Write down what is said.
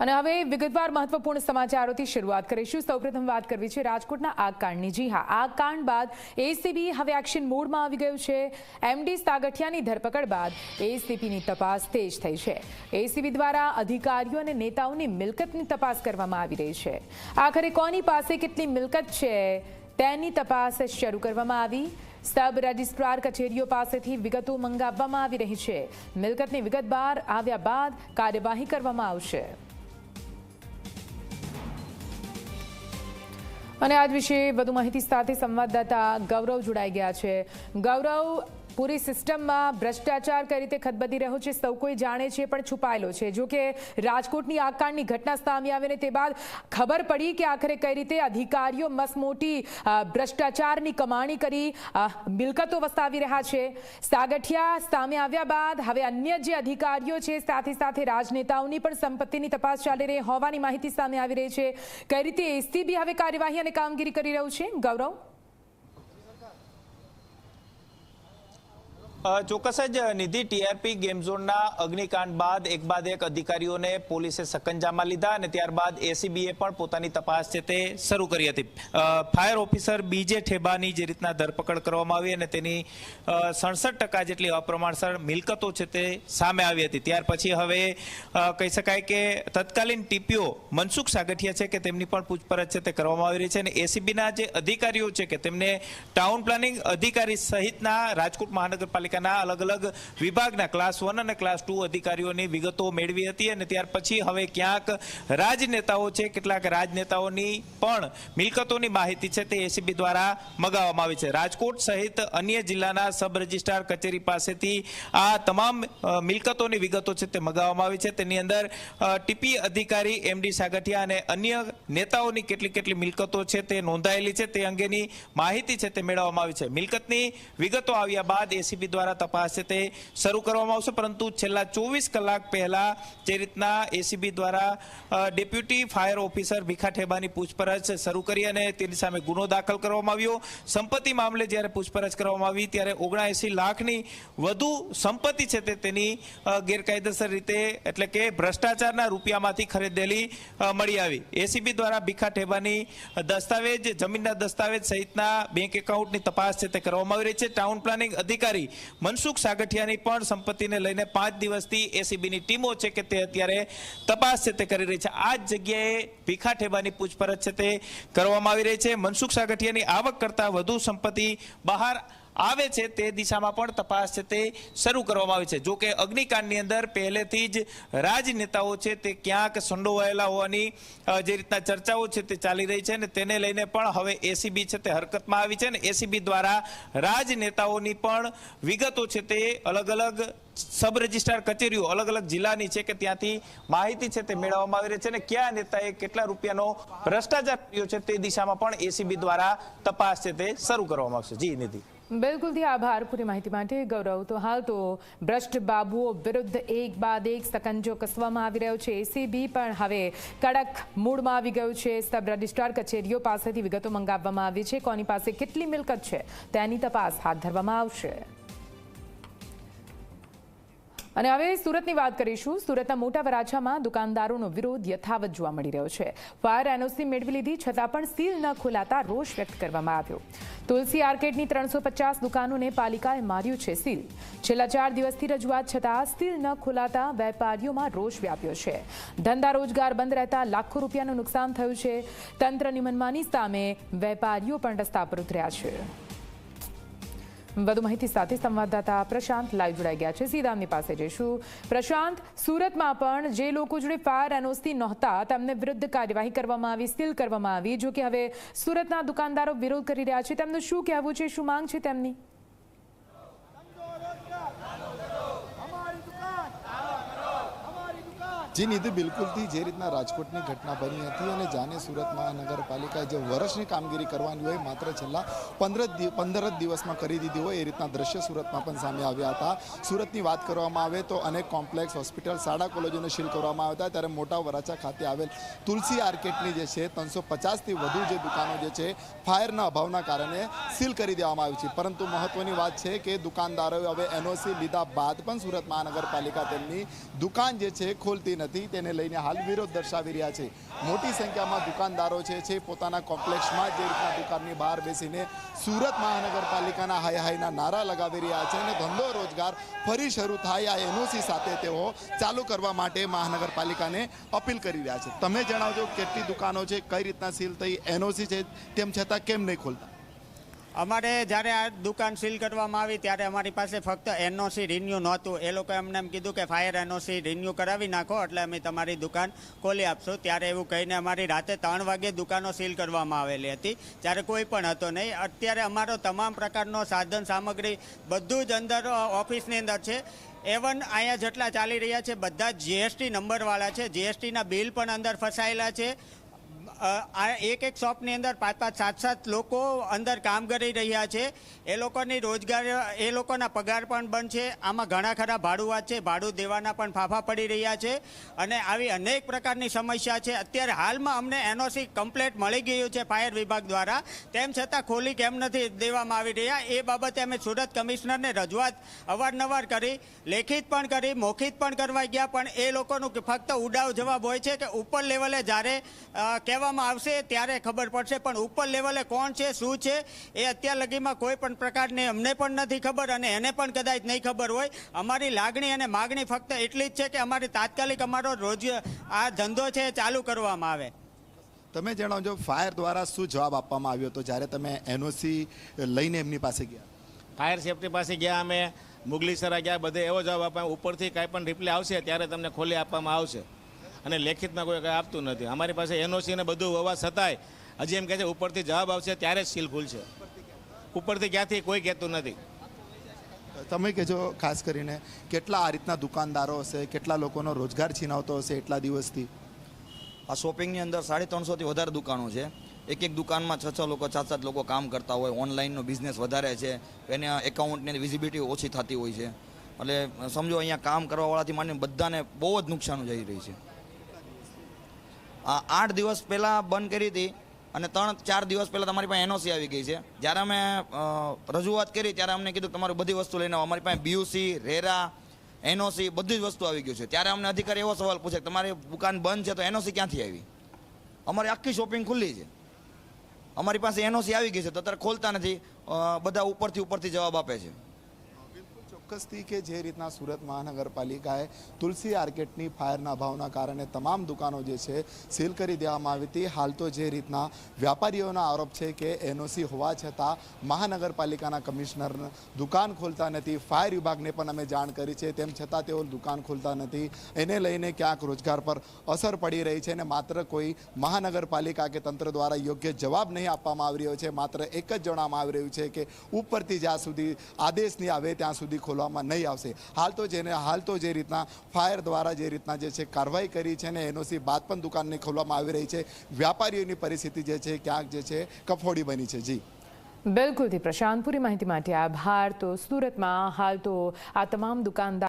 અને હવે વિગતવાર મહત્વપૂર્ણ સમાચારોથી શરૂઆત કરીશું. સૌપ્રથમ વાત કરવી છે રાજકોટના આગકાંડની. જી હા, આગકાંડ બાદ એસીબી હવે એક્શન મોડમાં આવી ગયું છે. એમડી સાગઠિયાની ધરપકડ બાદ એસીબીની તપાસ તેજ થઈ છે. એસીબી દ્વારા અધિકારીઓ અને નેતાઓની મિલકતની તપાસ કરવામાં આવી રહી છે. આખરે કોની પાસે કેટલી મિલકત છે તેની તપાસ શરૂ કરવામાં આવી. સબ રજિસ્ટ્રાર કચેરીઓ પાસેથી વિગતો મંગાવવામાં આવી રહી છે. મિલકતની વિગત બહાર આવ્યા બાદ કાર્યવાહી કરવામાં આવશે. અને આજ વિશે વધુ માહિતી સાથે સંવાદદાતા ગૌરવ જોડાઈ ગયા છે. ગૌરવ પૂરી સિસ્ટમમાં ભ્રષ્ટાચાર કઈ રીતે ખતબદી રહ્યો છે, સૌ કોઈ જાણે છે, પણ છુપાયેલો છે. જો કે રાજકોટની આકારની ઘટના સામે આવીને તે બાદ ખબર પડી કે આખરે કઈ રીતે અધિકારીઓ મસમોટી ભ્રષ્ટાચારની કમાણી કરી મિલકતો વસાવી રહ્યા છે. સાગઠિયા સામે આવ્યા બાદ હવે અન્ય જે અધિકારીઓ છે, સાથે સાથે રાજનેતાઓની પણ સંપત્તિની તપાસ ચાલી રહી હોવાની માહિતી સામે આવી રહી છે. કઈ રીતે એસીબી હવે કાર્યવાહી અને કામગીરી કરી રહ્યું છે? ગૌરવ? ચોક્કસ જ નિધિ ટીઆરપી ગેમ ઝોનના અગ્નિકાંડ બાદ એક બાદ એક અધિકારીઓને પોલીસે સકંજામાં લીધા અને ત્યારબાદ એસીબીએ પણ પોતાની તપાસ છે તે શરૂ કરી હતી. ફાયર ઓફિસર બીજે ઠેબાની જે રીતના ધરપકડ કરવામાં આવી અને તેની સડસઠ ટકા જેટલી અપ્રમાણસર મિલકતો છે તે સામે આવી હતી. ત્યાર પછી હવે કહી શકાય કે તત્કાલીન ટીપીઓ મનસુખ સાગઠિયા છે કે તેમની પણ પૂછપરછ છે તે કરવામાં આવી રહી છે અને એસીબીના જે અધિકારીઓ છે કે તેમને ટાઉન પ્લાનિંગ અધિકારી સહિતના રાજકોટ મહાનગરપાલિકાના અલગ અલગ વિભાગના ક્લાસ વન અને ક્લાસ ટુ અધિકારીઓની વિગતો મેળવી હતી અને ત્યાર પછી હવે ક્યાંક રાજનેતાઓ છે, કેટલાક રાજનેતાઓની પણ મિલકતોની માહિતી છે તે એસીબી દ્વારા મગાવવામાં આવી છે. રાજકોટ સહિત અન્ય જિલ્લાના સબ રજિસ્ટ્રાર કચેરી પાસેથી આ તમામ મિલકતોની વિગતો છે તે મગાવવામાં આવી છે. તેની અંદર ટીપી અધિકારી એમડી સાગઠિયા અને અન્ય નેતાઓની કેટલી કેટલી મિલકતો છે તે નોંધાયેલી છે તે અંગેની માહિતી છે તે મેળવવામાં આવી છે. મિલકતની વિગતો આવ્યા બાદ એસીબી દ્વારા તપાસ છે તે શરૂ કરવામાં આવશે, પરંતુ છેલ્લા ચોવીસ કલાક પહેલા જે રીતના એસીબી દ્વારા ડેપ્યુટી ફાયર ઓફિસર ભીખા ઠેબાની પૂછપરછ શરૂ કરી અને તેની સામે ગુનો દાખલ કરવામાં આવ્યો. સંપત્તિ મામલે જ્યારે પૂછપરછ કરવામાં આવી ત્યારે ઓગણએંસી લાખની વધુ સંપત્તિ છે તે તેની ગેરકાયદેસર રીતે એટલે કે ભ્રષ્ટાચારના રૂપિયામાંથી ખરીદેલી મળી આવી. એસીબી દ્વારા ભીખા ઠેબાની દસ્તાવેજ, જમીનના દસ્તાવેજ સહિતના બેંક એકાઉન્ટની તપાસ છે તે કરવામાં આવી રહી છે. ટાઉન પ્લાનિંગ અધિકારી મનસુખ સાગઠિયાની પણ સંપત્તિને લઈને પાંચ દિવસથી એસીબીની ટીમો છે કે તે અત્યારે તપાસ છે તે કરી રહી છે. આ જ જગ્યાએ ભીખા ઠેબાની પૂછપરછ છે તે કરવામાં આવી રહી છે. મનસુખ સાગઠિયાની આવક કરતાં વધુ સંપત્તિ બહાર આવે છે તે દિશામાં પણ તપાસ છે તે શરૂ કરવામાં આવી છે. જો કે અગ્નિકાંડની અંદર પહેલેથી જ રાજનેતાઓ છે તે ક્યાંક સંડોવાયેલા હોવાની જે રીતના ચર્ચાઓ છે તે ચાલી રહી છે અને તેને લઈને પણ હવે એસીબી છે તે હરકતમાં આવી છે અને એસીબી દ્વારા રાજનેતાઓની પણ વિગતો છે તે અલગ અલગ સબ રજિસ્ટ્રાર કચેરીઓ, અલગ અલગ જિલ્લાની છે કે ત્યાંથી માહિતી છે તે મેળવવામાં આવી રહી છે અને કયા નેતાએ કેટલા રૂપિયાનો ભ્રષ્ટાચાર કર્યો છે તે દિશામાં પણ એસીબી દ્વારા તપાસ છે તે શરૂ કરવામાં આવશે. જી, નિધિ. બિલકુલથી આભાર પૂરી માહિતી માટે ગૌરવ તો હાલ તો ભ્રષ્ટ બાબુઓ વિરુદ્ધ એક બાદ એક સકંજો કસવામાં આવી રહ્યો છે એસીબી પણ હવે કડક મૂડમાં આવી ગયું છે સબ રજિસ્ટ્રાર કચેરીઓ પાસેથી વિગતો મંગાવવામાં આવી છે। કોની પાસે કેટલી મિલકત છે? તેની તપાસ હાથ ધરવામાં આવશે। અને હવે સુરતની વાત કરીશું. સુરતના મોટા વરાછામાં દુકાનદારોનો વિરોધ યથાવત જોવા મળી રહ્યો છે. ફાયર એનઓસી મેળવી લીધી, છતાં પણ સીલ ન ખોલાતા રોષ વ્યક્ત કરવામાં આવ્યો. તુલસી આર્કેડની ત્રણસો પચાસ દુકાનોને પાલિકાએ માર્યું છે સીલ. છેલ્લા ચાર દિવસથી રજૂઆત છતાં સીલ ન ખોલાતા વેપારીઓમાં રોષ વ્યાપ્યો છે. ધંધા રોજગાર બંધ રહેતા લાખો રૂપિયાનું નુકસાન થયું છે. તંત્રની મનમાની સામે વેપારીઓ પણ રસ્તા પર ઉતર્યા છે. વધુ માહિતી સાથે સંવાદદાતા પ્રશાંત લાઈવ જોડાઈ ગયા છે. સીધા એમની પાસે જઈશું. પ્રશાંત, સુરતમાં પણ જે લોકો જોડે ફાયર એનઓસી નહોતા, તેમને વિરુદ્ધ કાર્યવાહી કરવામાં આવી, સીલ કરવામાં આવી. જો કે હવે સુરતના દુકાનદારો વિરોધ કરી રહ્યા છે. તેમનું શું કહેવું છે? શું માંગ છે તેમની? જી નિધિ બિલકુલથી જે રીતના રાજકોટની ઘટના બની હતી અને જાને સુરત મહાનગરપાલિકાએ જે વર્ષની કામગીરી કરવાની હોય માત્ર છેલ્લા પંદર પંદર જ દિવસમાં કરી દીધી હોય એ રીતના દ્રશ્ય સુરતમાં પણ સામે આવ્યા હતા. સુરતની વાત કરવામાં આવે તો અનેક કોમ્પ્લેક્સ, હોસ્પિટલ, શાળા, કોલેજોને સીલ કરવામાં આવ્યા હતા. ત્યારે મોટા વરાછા ખાતે આવેલ તુલસી આર્કેટની જે છે, ત્રણસો પચાસથી વધુ જે દુકાનો જે છે, ફાયરના અભાવના કારણે સીલ કરી દેવામાં આવી છે. પરંતુ મહત્વની વાત છે કે દુકાનદારોએ હવે એનઓસી લીધા બાદ પણ સુરત મહાનગરપાલિકા તેમની દુકાન જે છે, ખોલતી નથી. નથી તેને લઈને હાલ વિરોધ દર્શાવી રહ્યા છે. મોટી સંખ્યામાં દુકાનદારો છે પોતાના કોમ્પ્લેક્ષમાં જે રીતના દુકાનની બહાર બેસીને સુરત મહાનગરપાલિકાના હાય હાયના નારા લગાવી રહ્યા છે અને ધંધો રોજગાર ફરી શરૂ થાય આ એનઓસી સાથે તેઓ ચાલુ કરવા માટે મહાનગરપાલિકાને અપીલ કરી રહ્યા છે. તમે જણાવજો કેટલી દુકાનો છે, કઈ રીતના સીલ થઈ, એનઓસી છે, તેમ છતાં કેમ નહીં ખોલતા? અમારે જ્યારે આ દુકાન સીલ કરવામાં આવી ત્યારે અમારી પાસે ફક્ત એનઓસી રિન્યુ નહોતું. એ લોકો એમને એમ કીધું કે ફાયર એનઓસી રિન્યુ કરાવી નાખો, એટલે અમે તમારી દુકાન ખોલી આપશું. ત્યારે એવું કહીને અમારી રાતે ત્રણ વાગે દુકાનો સીલ કરવામાં આવેલી હતી. ત્યારે કોઈ પણ હતો નહીં. અત્યારે અમારો તમામ પ્રકારનો સાધન સામગ્રી બધું જ અંદર ઓફિસની અંદર છે. એવન અહીંયા જેટલા ચાલી રહ્યા છે, બધા જીએસટી નંબરવાળા છે. જીએસટીના બિલ પણ અંદર ફસાયેલા છે. આ એક એક શોપની અંદર પાંચ પાંચ સાત સાત લોકો અંદર કામ કરી રહ્યા છે. એ લોકોની રોજગાર એ લોકોના પગાર પણ બંધ છે. આમાં ઘણા ખરા ભાડુઆત છે. ભાડું દેવાના પણ ફાફા પડી રહ્યા છે. અને આવી અનેક પ્રકારની સમસ્યા છે. અત્યારે હાલમાં અમને એનઓસી કમ્પ્લેટ મળી ગયું છે ફાયર વિભાગ દ્વારા. તેમ છતાં ખોલી કેમ નથી દેવામાં આવી રહ્યા એ બાબતે અમે સુરત કમિશનરને રજૂઆત અવારનવાર કરી લેખિત પણ કરી મોખિત પણ કરવા ગયા. પણ એ લોકોનું ફક્ત ઉડાવ જવાબ હોય છે કે ઉપર લેવલે જ્યારે અ, કહેવામાં આવશે ત્યારે ખબર પડશે પણ ઉપર લેવલે કોણ છે શું છે એ અત્યાર લગીમાં કોઈ પણ પ્રકારની અમને પણ નથી ખબર અને એને પણ કદાચ નહીં ખબર હોય. અમારી લાગણી અને માગણી ફક્ત એટલી જ છે કે અમારી તાત્કાલિક અમારો રોજ આ ધંધો છે એ ચાલુ કરવામાં આવે. તમે જણાવજો ફાયર દ્વારા શું જવાબ આપવામાં આવ્યો હતો? જ્યારે તમે એનઓસી લઈને એમની પાસે ગયા. ફાયર સેફટી પાસે ગયા અમે મુગલીસરા ગયા બધે એવો જવાબ આપ્યા. ઉપરથી કાંઈ પણ રિપ્લે આવશે ત્યારે તમને ખોલી આપવામાં આવશે. અને લેખિતમાં કોઈ કાંઈ આપતું નથી. અમારી પાસે એનઓસી ને બધું હોવા છતાંય હજી એમ કહે છે ઉપરથી જવાબ આવશે ત્યારે જ સીલ ખુલશે. ઉપરથી ક્યાંથી કોઈ કહેતું નથી. તમે કહેજો ખાસ કરીને કેટલા આ રીતના દુકાનદારો હશે કેટલા લોકોનો રોજગાર છીનાવતો હશે એટલા દિવસથી? આ શોપિંગની અંદર સાડી ત્રણસોથી વધારે દુકાનો છે. એક એક દુકાનમાં છ છ લોકો સાત સાત લોકો કામ કરતા હોય ઓનલાઈનનો બિઝનેસ વધારે છે એને એકાઉન્ટની વિઝિબિલિટી ઓછી થતી હોય છે. એટલે સમજો અહીંયા કામ કરવાવાળાથી માંડીને બધાને બહુ જ નુકસાન જઈ રહી છે. આઠ દિવસ પહેલાં બંધ કરી હતી અને ત્રણ, ચાર દિવસ પહેલાં તમારી પાસે એનઓસી આવી ગઈ છે. જ્યારે અમે રજૂઆત કરી ત્યારે અમને કીધું તમારું બધી વસ્તુ લઈને અમારી પાસે બીયુસી રેરા, એનઓસી બધી જ વસ્તુ આવી ગયું છે. ત્યારે અમને અધિકારી એવો સવાલ પૂછે તમારી દુકાન બંધ છે તો એનઓસી ક્યાંથી આવી? અમારી આખી શોપિંગ ખુલ્લી છે. અમારી પાસે એનઓસી આવી ગઈ છે તો અત્યારે ખોલતા નથી. બધા ઉપરથી ઉપરથી જવાબ આપે છે. ચોક્કસથી કે જે રીતના સુરત મહાનગરપાલિકાએ તુલસી આર્કેટની ફાયરના અભાવના કારણે તમામ દુકાનો જે છે સીલ કરી દેવામાં આવી હતી. હાલ તો જે રીતના વ્યાપારીઓના આરોપ છે કે એનઓસી હોવા છતાં મહાનગરપાલિકાના કમિશનર દુકાન ખોલતા નથી. ફાયર વિભાગને પણ અમે જાણ કરી છે. તેમ છતાં તેઓ દુકાન ખોલતા નથી. એને લઈને ક્યાંક રોજગાર પર અસર પડી રહી છે અને માત્ર કોઈ મહાનગરપાલિકા કે તંત્ર દ્વારા યોગ્ય જવાબ નહીં આપવામાં આવી રહ્યો છે. માત્ર એક જ જણાવવામાં આવી રહ્યું છે કે ઉપરથી જ્યાં સુધી આદેશ નહીં આવે, ત્યાં સુધી ખોલવામાં નહીં આવશે. હાલ તો જેને હાલ તો જે રીતના ફાયર દ્વારા જે રીતના જે છે કાર્યવાહી કરી છે ને એનઓસી બાદ પણ દુકાનને ખોલવામાં આવી રહી છે. વ્યાપારીઓની પરિસ્થિતિ જે છે, ક્યાંક જે છે, કફોડી બની છે. જી. બિલકુલથી પ્રશાંત. પૂરી માહિતી માટે આભાર. તો સુરતમાં હાલ તો આ તમામ દુકાનદાર